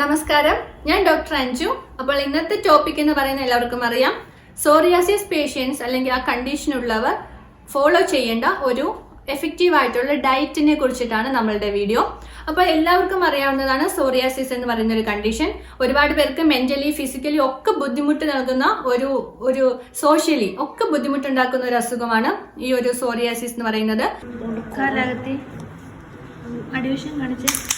നമസ്കാരം. ഞാൻ ഡോക്ടർ അഞ്ജു. അപ്പോൾ ഇന്നത്തെ ടോപ്പിക് എന്ന് പറയുന്ന എല്ലാവർക്കും അറിയാം. സോറിയാസിസ് പേഷ്യൻസ് അല്ലെങ്കിൽ ആ കണ്ടീഷനുള്ളവർ ഫോളോ ചെയ്യേണ്ട ഒരു എഫക്റ്റീവ് ആയിട്ടുള്ള ഡയറ്റിനെ കുറിച്ചിട്ടാണ് നമ്മളുടെ വീഡിയോ അപ്പോൾ എല്ലാവർക്കും അറിയാവുന്നതാണ് സോറിയാസിസ് എന്ന് പറയുന്ന ഒരു കണ്ടീഷൻ ഒരുപാട് പേർക്ക് മെന്റലി ഫിസിക്കലി ഒക്കെ ബുദ്ധിമുട്ട് നൽകുന്ന ഒരു ഒരു സോഷ്യലി ഒക്കെ ബുദ്ധിമുട്ടുണ്ടാക്കുന്ന ഒരു അസുഖമാണ് ഈ ഒരു സോറിയാസിസ് എന്ന് പറയുന്നത്. അടിവിഷൻ കാണിച്ച്.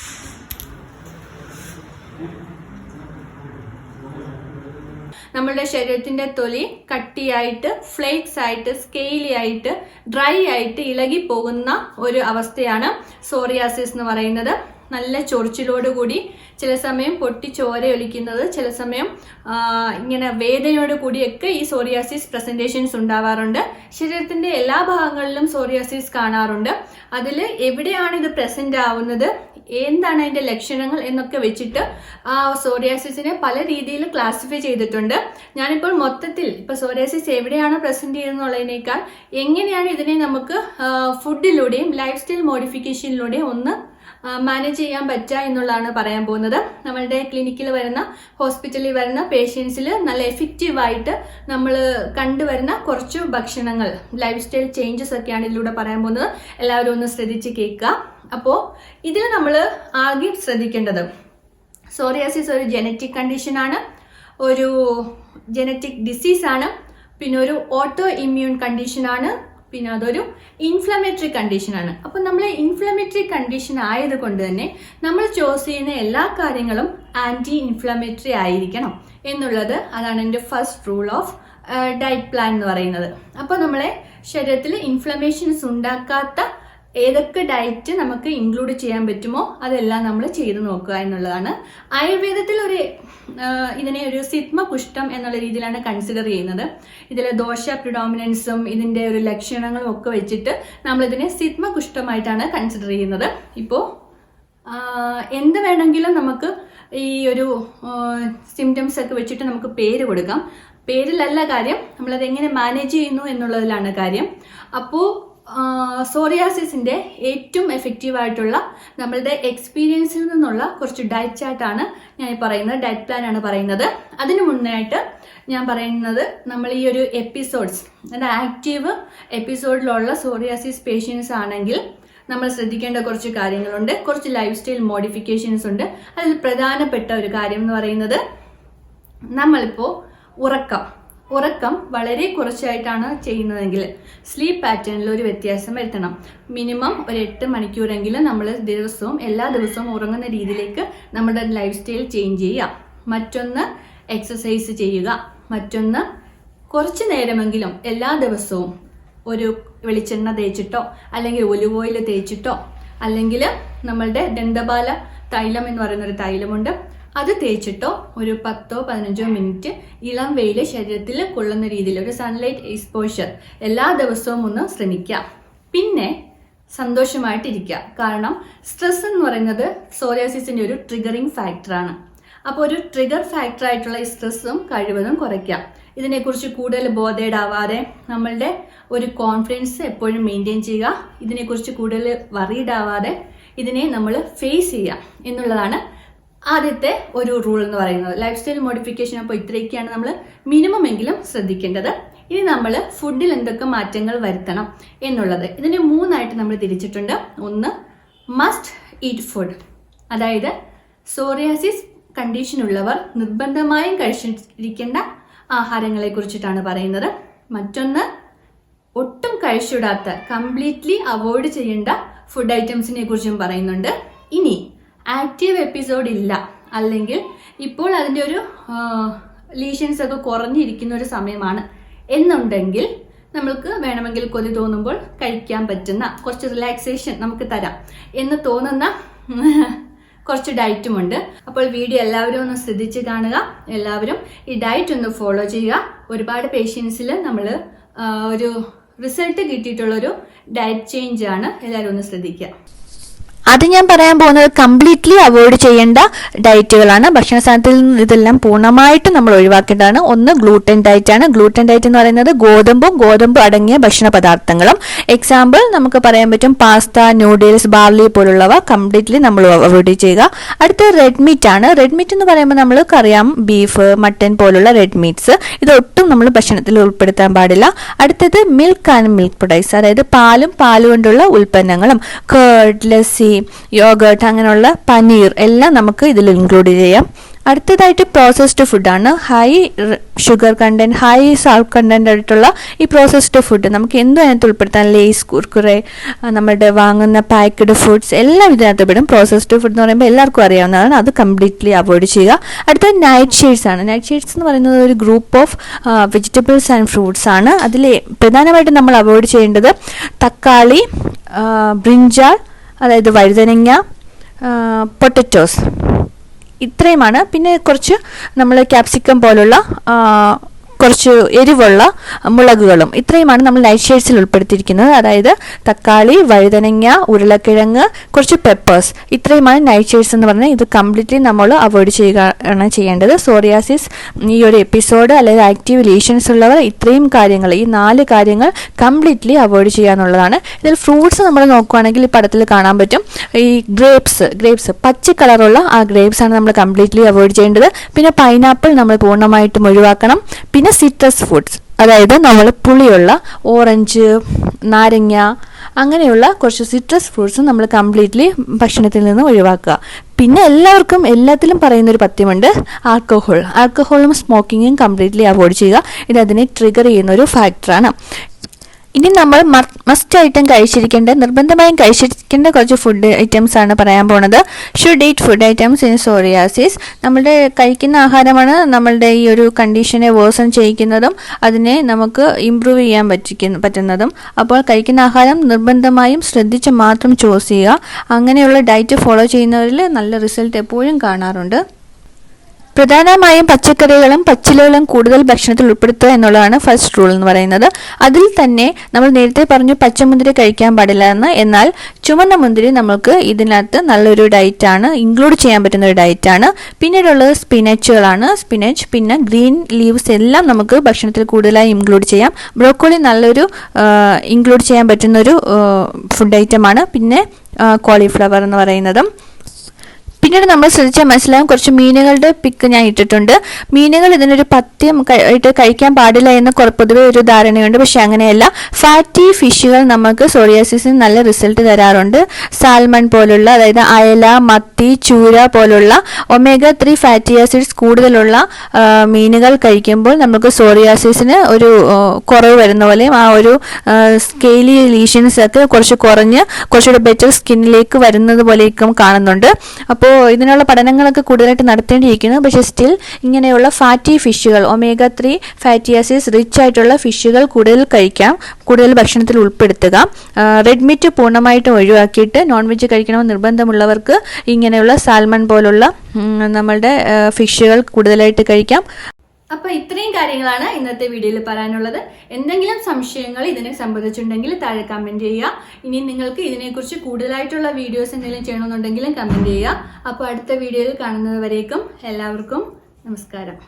നമ്മളുടെ ശരീരത്തിന്റെ തൊലി കട്ടിയായിട്ട് ഫ്ലേക്സ് ആയിട്ട് സ്കെയിലി ആയിട്ട് ഡ്രൈ ആയിട്ട് ഇളകി പോകുന്ന ഒരു അവസ്ഥയാണ് സോറിയാസിസ് എന്ന് പറയുന്നത്. നല്ല ചൊറിച്ചിലോട് കൂടി ചില സമയം പൊട്ടി ചോര ഒലിക്കുന്നത് ചില സമയം ഇങ്ങനെ വേദനയോട് കൂടിയൊക്കെ ഈ സോറിയാസിസ് പ്രസന്റേഷൻസ് ഉണ്ടാവാറുണ്ട്. ശരീരത്തിന്റെ എല്ലാ ഭാഗങ്ങളിലും സോറിയാസിസ് കാണാറുണ്ട്. അതിൽ എവിടെയാണ് ഇത് പ്രസന്റ് ആവുന്നത്? എന്താണ് അതിന്റെ ലക്ഷണങ്ങൾ എന്നൊക്കെ വെച്ചിട്ട് ആ സോറിയാസിസിനെ പല രീതിയിൽ ക്ലാസിഫൈ ചെയ്തിട്ടുണ്ട്. ഞാനിപ്പോൾ മൊത്തത്തിൽ ഇപ്പൊ സോറിയാസിസ് എവിടെയാണ് പ്രസന്റ് ചെയ്യുന്നുള്ളതിനേക്കാൾ എങ്ങനെയാണ് ഇതിനെ നമുക്ക് ഫുഡിലൂടെയും ലൈഫ് സ്റ്റൈൽ മോഡിഫിക്കേഷനിലൂടെയും ഒന്ന് മാനേജ് ചെയ്യാൻ പറ്റുക എന്നുള്ളതാണ് പറയാൻ പോകുന്നത്. നമ്മളുടെ ക്ലിനിക്കിൽ വരുന്ന ഹോസ്പിറ്റലിൽ വരുന്ന പേഷ്യൻസിൽ നല്ല എഫക്റ്റീവായിട്ട് നമ്മൾ കണ്ടുവരുന്ന കുറച്ച് ഭക്ഷണങ്ങൾ ലൈഫ് സ്റ്റൈൽ ചേഞ്ചസ് ഒക്കെയാണ് ഇതിലൂടെ പറയാൻ പോകുന്നത്. എല്ലാവരും ഒന്ന് ശ്രദ്ധിച്ച് കേൾക്കുക. അപ്പോൾ ഇതിൽ നമ്മൾ ആദ്യം ശ്രദ്ധിക്കേണ്ടത് സോറിയാസിസ് ഒരു ജനറ്റിക് കണ്ടീഷനാണ് ഒരു ജനറ്റിക് ഡിസീസാണ് പിന്നെ ഒരു ഓട്ടോ ഇമ്മ്യൂൺ കണ്ടീഷനാണ് പിന്നെ അതൊരു ഇൻഫ്ലമേറ്ററി കണ്ടീഷനാണ് അപ്പം നമ്മൾ ഇൻഫ്ലമേറ്ററി കണ്ടീഷൻ ആയതുകൊണ്ട് തന്നെ നമ്മൾ ചോസ് ചെയ്യുന്ന എല്ലാ കാര്യങ്ങളും ആന്റി ഇൻഫ്ലമേറ്ററി ആയിരിക്കണം എന്നുള്ളത് അതാണ് എന്റെ first rule of diet plan എന്ന് പറയുന്നത്. അപ്പോൾ നമ്മളെ ശരീരത്തിൽ ഇൻഫ്ലമേഷൻസ് ഉണ്ടാക്കാത്ത ഏതൊക്കെ ഡയറ്റ് നമുക്ക് ഇൻക്ലൂഡ് ചെയ്യാൻ പറ്റുമോ അതെല്ലാം നമ്മൾ ചെയ്തു നോക്കുക എന്നുള്ളതാണ്. ആയുർവേദത്തിൽ ഒരു ഇതിനെ ഒരു സിത്മ കുഷ്ഠം എന്നുള്ള രീതിയിലാണ് കൺസിഡർ ചെയ്യുന്നത്. ഇതിലെ ദോഷ പ്രിഡോമിനൻസും ഇതിന്റെ ഒരു ലക്ഷണങ്ങളും ഒക്കെ വെച്ചിട്ട് നമ്മൾ ഇതിനെ സിത്മ കുഷ്ഠമായിട്ടാണ് കൺസിഡർ ചെയ്യുന്നത് ഇപ്പോൾ എന്ത് വേണമെങ്കിലും നമുക്ക് ഈ ഒരു സിംറ്റംസ് ഒക്കെ വെച്ചിട്ട് നമുക്ക് പേര് കൊടുക്കാം. പേരിലല്ല കാര്യം നമ്മളത് എങ്ങനെ മാനേജ് ചെയ്യുന്നു എന്നുള്ളതിലാണ് കാര്യം. അപ്പോൾ സോറിയാസിസിന്റെ ഏറ്റവും എഫക്റ്റീവ് ആയിട്ടുള്ള നമ്മളുടെ എക്സ്പീരിയൻസിൽ നിന്നുള്ള കുറച്ച് ഡയറ്റ് ചാർട്ടാണ് ഞാൻ പറയുന്നത്. ഡയറ്റ് പ്ലാൻ ആണ് പറയുന്നത്. അതിനു മുന്നായിട്ട് ഞാൻ പറയുന്നത് നമ്മൾ ഈ ഒരു എപ്പിസോഡ്സ് അതായത് ആക്റ്റീവ് എപ്പിസോഡിലുള്ള സോറിയാസിസ് പേഷ്യൻസ് ആണെങ്കിൽ നമ്മൾ ശ്രദ്ധിക്കേണ്ട കുറച്ച് കാര്യങ്ങളുണ്ട്. കുറച്ച് ലൈഫ് സ്റ്റൈൽ മോഡിഫിക്കേഷൻസ് ഉണ്ട്. അതിൽ പ്രധാനപ്പെട്ട ഒരു കാര്യം എന്ന് പറയുന്നത് നമ്മളിപ്പോൾ ഉറക്കം. ഉറക്കം വളരെ കുറച്ചായിട്ടാണ് ചെയ്യുന്നതെങ്കിൽ സ്ലീപ്പ് പാറ്റേണിൽ ഒരു വ്യത്യാസം വരുത്തണം. മിനിമം ഒരു എട്ട് മണിക്കൂറെങ്കിലും നമ്മൾ ദിവസവും എല്ലാ ദിവസവും ഉറങ്ങുന്ന രീതിയിലേക്ക് നമ്മുടെ ലൈഫ് സ്റ്റൈൽ ചേഞ്ച് ചെയ്യുക. മറ്റൊന്ന് എക്സസൈസ് ചെയ്യുക. മറ്റൊന്ന് കുറച്ച് നേരമെങ്കിലും എല്ലാ ദിവസവും ഒരു വെളിച്ചെണ്ണ തേച്ചിട്ടോ അല്ലെങ്കിൽ ഒലിവ് ഓയിൽ തേച്ചിട്ടോ അല്ലെങ്കിൽ നമ്മളുടെ ദന്തപാല തൈലം എന്ന് പറയുന്ന ഒരു തൈലമുണ്ട്. അത് തേച്ചിട്ടോ ഒരു പത്തോ പതിനഞ്ചോ മിനിറ്റ് ഇളം വെയിൽ ശരീരത്തിൽ കൊള്ളുന്ന രീതിയിൽ ഒരു സൺലൈറ്റ് എക്സ്പോഷർ എല്ലാ ദിവസവും ഒന്ന് ശ്രമിക്കുക. പിന്നെ സന്തോഷമായിട്ടിരിക്കുക. കാരണം സ്ട്രെസ് എന്ന് പറയുന്നത് സോറിയാസിസിന്റെ ഒരു ട്രിഗറിങ് ഫാക്ടറാണ് അപ്പോൾ ഒരു ട്രിഗർ ഫാക്ടർ ആയിട്ടുള്ള സ്ട്രെസ്സും കഴിവതും കുറയ്ക്കാം ഇതിനെക്കുറിച്ച് കൂടുതൽ ബോധേഡാവാതെ നമ്മളുടെ ഒരു കോൺഫിഡൻസ് എപ്പോഴും മെയിന്റെയിൻ ചെയ്യുക. ഇതിനെക്കുറിച്ച് കൂടുതൽ വറീഡ് ആവാതെ ഇതിനെ നമ്മൾ ഫേസ് ചെയ്യുക എന്നുള്ളതാണ് ആദ്യത്തെ ഒരു റൂൾ എന്ന് പറയുന്നത്. ലൈഫ് സ്റ്റൈൽ മോഡിഫിക്കേഷൻ അപ്പോൾ ഇത്രയൊക്കെയാണ് നമ്മൾ മിനിമം എങ്കിലും ശ്രദ്ധിക്കേണ്ടത്. ഇനി നമ്മൾ ഫുഡിൽ എന്തൊക്കെ മാറ്റങ്ങൾ വരുത്തണം എന്നുള്ളത്. ഇതിനെ മൂന്നായിട്ട് നമ്മൾ തിരിച്ചിട്ടുണ്ട്. ഒന്ന് മസ്റ്റ് ഈറ്റ് ഫുഡ് അതായത് സോറിയാസിസ് കണ്ടീഷൻ ഉള്ളവർ നിർബന്ധമായും കഴിച്ചിരിക്കേണ്ട ആഹാരങ്ങളെ കുറിച്ചിട്ടാണ് പറയുന്നത്. മറ്റൊന്ന് ഒട്ടും കഴിച്ചിടാത്ത കംപ്ലീറ്റ്ലി അവോയ്ഡ് ചെയ്യേണ്ട ഫുഡ് ഐറ്റംസിനെ കുറിച്ചും പറയുന്നുണ്ട്. ഇനി ആക്റ്റീവ് എപ്പിസോഡ് ഇല്ല. അല്ലെങ്കിൽ ഇപ്പോൾ അതിന്റെ ഒരു ലീഷൻസ് ഒക്കെ കുറഞ്ഞിരിക്കുന്ന ഒരു സമയമാണ്. എന്നുണ്ടെങ്കിൽ നമ്മൾക്ക് വേണമെങ്കിൽ കൊതി തോന്നുമ്പോൾ കഴിക്കാൻ പറ്റുന്ന കുറച്ച് റിലാക്സേഷൻ നമുക്ക് തരാം എന്ന് തോന്നുന്ന കുറച്ച് ഡയറ്റും ഉണ്ട്. അപ്പോൾ വീഡിയോ എല്ലാവരും ഒന്ന് ശ്രദ്ധിച്ച് കാണുക. എല്ലാവരും ഈ ഡയറ്റ് ഒന്ന് ഫോളോ ചെയ്യുക. ഒരുപാട് പേഷ്യൻസിൽ നമ്മൾ ഒരു റിസൾട്ട് കിട്ടിയിട്ടുള്ളൊരു ഡയറ്റ് ചേഞ്ച് ആണ്. എല്ലാവരും ഒന്ന് ശ്രദ്ധിക്കുക. അത് ഞാൻ പറയാൻ പോകുന്നത് കംപ്ലീറ്റ്ലി അവോയ്ഡ് ചെയ്യേണ്ട ഡയറ്റുകളാണ് ഭക്ഷണ സാധനത്തിൽ നിന്ന് ഇതെല്ലാം പൂർണമായിട്ടും നമ്മൾ ഒഴിവാക്കേണ്ടതാണ്. ഒന്ന് ഗ്ലൂട്ടൻ ഡയറ്റ് ആണ്. ഗ്ലൂട്ടൻ ഡയറ്റ് എന്ന് പറയുന്നത് ഗോതമ്പും ഗോതമ്പ് അടങ്ങിയ ഭക്ഷണ പദാർത്ഥങ്ങളും എക്സാമ്പിൾ നമുക്ക് പറയാൻ പറ്റും പാസ്ത നൂഡിൽസ് ബാർലി പോലുള്ളവ കംപ്ലീറ്റ്ലി നമ്മൾ അവോയ്ഡ് ചെയ്യുക. അടുത്ത റെഡ് മീറ്റ് ആണ്. റെഡ് മീറ്റ് എന്ന് പറയുമ്പോൾ നമ്മൾ കറിയാം ബീഫ് മട്ടൻ പോലുള്ള റെഡ് മീറ്റ്സ് ഇതൊട്ടും നമ്മൾ ഭക്ഷണത്തിൽ ഉൾപ്പെടുത്താൻ പാടില്ല. അടുത്തത് മിൽക്ക് ആൻഡ് മിൽക്ക് പ്രൊഡക്ട്സ് അതായത് പാലും പാലുകൊണ്ടുള്ള ഉൽപ്പന്നങ്ങളും. കേർഡ് ലസ്സി യോഗർട്ട് അങ്ങനെയുള്ള പനീർ എല്ലാം നമുക്ക് ഇതിൽ ഇൻക്ലൂഡ് ചെയ്യാം. അടുത്തതായിട്ട് പ്രോസസ്ഡ് ഫുഡാണ് high sugar content high salt content ആയിട്ടുള്ള ഈ പ്രോസസ്ഡ് ഫുഡ് നമുക്ക് എന്തും അതിനകത്ത് ഉൾപ്പെടുത്താം. ലേസ് കുർക്കുറെ നമ്മുടെ വാങ്ങുന്ന പാക്ക്ഡ് ഫുഡ്സ് എല്ലാം ഇതിനകത്ത് പെടും. പ്രോസസ്ഡ് ഫുഡ് എന്ന് പറയുമ്പോൾ എല്ലാവർക്കും അറിയാവുന്നതാണ്. അത് കംപ്ലീറ്റ്ലി അവോയ്ഡ് ചെയ്യുക. അടുത്ത നൈറ്റ് ഷെയ്ഡ്സ് ആണ്. നൈറ്റ് ഷെയ്ഡ്സ് എന്ന് പറയുന്നത് ഒരു group of vegetables and fruits ആണ്. അതിൽ പ്രധാനമായിട്ടും നമ്മൾ അവോയ്ഡ് ചെയ്യേണ്ടത് തക്കാളി ബ്രിഞ്ചാൾ അതായത് വഴുതനങ്ങ പൊട്ടറ്റോസ് ഇത്രയുമാണ്. പിന്നെ കുറച്ച് നമ്മൾ ക്യാപ്സിക്കം പോലുള്ള കുറച്ച് എരിവുള്ള മുളകുകളും. ഇത്രയുമാണ് നമ്മൾ നൈറ്റ് ഷെയ്ഡ്സിൽ ഉൾപ്പെടുത്തിയിരിക്കുന്നത്. അതായത് തക്കാളി വഴുതനങ്ങ ഉരുളക്കിഴങ്ങ് കുറച്ച് പെപ്പേഴ്സ് ഇത്രയുമാണ് നൈറ്റ് ഷെയ്ഡ്സ് എന്ന് പറഞ്ഞാൽ ഇത് കംപ്ലീറ്റ്ലി നമ്മൾ അവോയ്ഡ് ചെയ്യുകയാണ് ചെയ്യേണ്ടത്. സോറിയാസിസ് ഈ ഒരു എപ്പിസോഡ് അല്ലെങ്കിൽ ആക്റ്റീവ് ലീഷൻസ് ഉള്ളവർ ഇത്രയും കാര്യങ്ങൾ ഈ നാല് കാര്യങ്ങൾ കംപ്ലീറ്റ്ലി അവോയ്ഡ് ചെയ്യാന്നുള്ളതാണ് ഇതിൽ ഫ്രൂട്ട്സ് നമ്മൾ നോക്കുകയാണെങ്കിൽ ഈ പടത്തിൽ കാണാൻ പറ്റും. ഈ ഗ്രേപ്സ് ഗ്രേപ്സ് പച്ച കളറുള്ള ആ ഗ്രേപ്സ് ആണ് നമ്മൾ കംപ്ലീറ്റ്ലി അവോയ്ഡ് ചെയ്യേണ്ടത്. പിന്നെ പൈനാപ്പിൾ നമ്മൾ പൂർണമായിട്ടും ഒഴിവാക്കണം. പിന്നെ സിട്രസ് ഫുഡ്സ് അതായത് നമ്മൾ പുളിയുള്ള ഓറഞ്ച് നാരങ്ങ അങ്ങനെയുള്ള കുറച്ച് സിട്രസ് ഫ്രൂട്ട്സ് നമ്മൾ കംപ്ലീറ്റ്ലി ഭക്ഷണത്തിൽ നിന്ന് ഒഴിവാക്കുക. പിന്നെ എല്ലാവർക്കും എല്ലാത്തിലും പറയുന്നൊരു പഥ്യമുണ്ട് ആൽക്കഹോൾ ആൽക്കഹോളും സ്മോക്കിങ്ങും കംപ്ലീറ്റ്ലി അവോയ്ഡ് ചെയ്യുക. ഇത് അതിനെ ട്രിഗർ ചെയ്യുന്ന ഒരു ഫാക്ടറാണ് ഇനി നമ്മൾ മസ്റ്റ് ഐറ്റം കഴിച്ചിരിക്കേണ്ട നിർബന്ധമായും കഴിച്ചിരിക്കേണ്ട കുറച്ച് ഫുഡ് ഐറ്റംസ് ആണ് പറയാൻ പോണത്. Should eat food items in psoriasis നമ്മുടെ കഴിക്കുന്ന ആഹാരമാണ് നമ്മളുടെ ഈ ഒരു കണ്ടീഷനെ വേഴ്സൺ ചെയ്യിക്കുന്നതും അതിനെ നമുക്ക് ഇമ്പ്രൂവ് ചെയ്യാൻ പറ്റിക്കുന്ന പറ്റുന്നതും. അപ്പോൾ കഴിക്കുന്ന ആഹാരം നിർബന്ധമായും ശ്രദ്ധിച്ച് മാത്രം ചൂസ് ചെയ്യുക. അങ്ങനെയുള്ള ഡയറ്റ് ഫോളോ ചെയ്യുന്നവരിൽ നല്ല റിസൾട്ട് എപ്പോഴും കാണാറുണ്ട്. പ്രധാനമായും പച്ചക്കറികളും പച്ചിലകളും കൂടുതൽ ഭക്ഷണത്തിൽ ഉൾപ്പെടുത്തുക എന്നുള്ളതാണ് ഫസ്റ്റ് റൂൾ എന്ന് പറയുന്നത്. അതിൽ തന്നെ നമ്മൾ നേരത്തെ പറഞ്ഞു പച്ചമുന്തിരി കഴിക്കാൻ പാടില്ല എന്ന്. എന്നാൽ ചുവന്ന മുന്തിരി നമുക്ക് ഇതിനകത്ത് നല്ലൊരു ഡയറ്റാണ് ഇൻക്ലൂഡ് ചെയ്യാൻ പറ്റുന്ന ഒരു ഡയറ്റാണ് പിന്നീടുള്ളത് സ്പിനച്ചുകളാണ് സ്പിനച്ച് പിന്നെ ഗ്രീൻ ലീവ്സ് എല്ലാം നമുക്ക് ഭക്ഷണത്തിൽ കൂടുതലായി ഇൻക്ലൂഡ് ചെയ്യാം. ബ്രോക്കോളി നല്ലൊരു ഇൻക്ലൂഡ് ചെയ്യാൻ പറ്റുന്ന ഒരു ഫുഡ് ഐറ്റമാണ് പിന്നെ കോളിഫ്ലവർ എന്ന് പറയുന്നതും. പിന്നീട് നമ്മൾ ശ്രദ്ധിച്ചാൽ മനസ്സിലാവും കുറച്ച് മീനുകളുടെ പിക്ക് ഞാൻ ഇട്ടിട്ടുണ്ട്. മീനുകൾ ഇതിനൊരു പത്യം ആയിട്ട് കഴിക്കാൻ പാടില്ല എന്ന് പൊതുവെ ഒരു ധാരണയുണ്ട്. പക്ഷെ അങ്ങനെയല്ല. ഫാറ്റി ഫിഷുകൾ നമുക്ക് സോറിയാസിസിന് നല്ല റിസൾട്ട് തരാറുണ്ട്. സാൽമൺ പോലുള്ള അതായത് അയല മത്തി ചൂര പോലുള്ള ഒമേഗ ത്രീ ഫാറ്റി ആസിഡ്സ് കൂടുതലുള്ള മീനുകൾ കഴിക്കുമ്പോൾ നമുക്ക് സോറിയാസിസിന് ഒരു കുറവ് വരുന്ന പോലെയും ആ ഒരു സ്കെയിലി ലീഷൻസ് ഒക്കെ കുറച്ച് കുറഞ്ഞ് കുറച്ചുകൂടെ ബെറ്റർ സ്കിന്നിലേക്ക് വരുന്നത് പോലെയൊക്കെ കാണുന്നുണ്ട്. അപ്പോൾ ഇതിനുള്ള പഠനങ്ങളൊക്കെ കൂടുതലായിട്ട് നടത്തേണ്ടിയിരിക്കുന്നു. പക്ഷേ സ്റ്റിൽ ഇങ്ങനെയുള്ള fatty ഫിഷുകൾ omega three fatty acids rich ആയിട്ടുള്ള ഫിഷുകൾ കൂടുതൽ കഴിക്കാം കൂടുതൽ ഭക്ഷണത്തിൽ ഉൾപ്പെടുത്തുക. റെഡ് മീറ്റ് പൂർണമായിട്ടും ഒഴിവാക്കിയിട്ട് നോൺ വെജ് കഴിക്കണമെന്ന് നിർബന്ധമുള്ളവർക്ക് ഇങ്ങനെയുള്ള സാൽമൺ പോലുള്ള നമ്മളുടെ ഫിഷുകൾ കൂടുതലായിട്ട് കഴിക്കാം. അപ്പൊ ഇത്രയും കാര്യങ്ങളാണ് ഇന്നത്തെ വീഡിയോയിൽ പറയാനുള്ളത്. എന്തെങ്കിലും സംശയങ്ങൾ ഇതിനെ സംബന്ധിച്ചിട്ടുണ്ടെങ്കിൽ താഴെ കമന്റ് ചെയ്യുക. ഇനി നിങ്ങൾക്ക് ഇതിനെക്കുറിച്ച് കൂടുതലായിട്ടുള്ള വീഡിയോസ് എന്തെങ്കിലും ചെയ്യണമെന്നുണ്ടെങ്കിലും കമന്റ് ചെയ്യുക. അപ്പോൾ അടുത്ത വീഡിയോയിൽ കാണുന്നതുവരേക്കും എല്ലാവർക്കും നമസ്കാരം.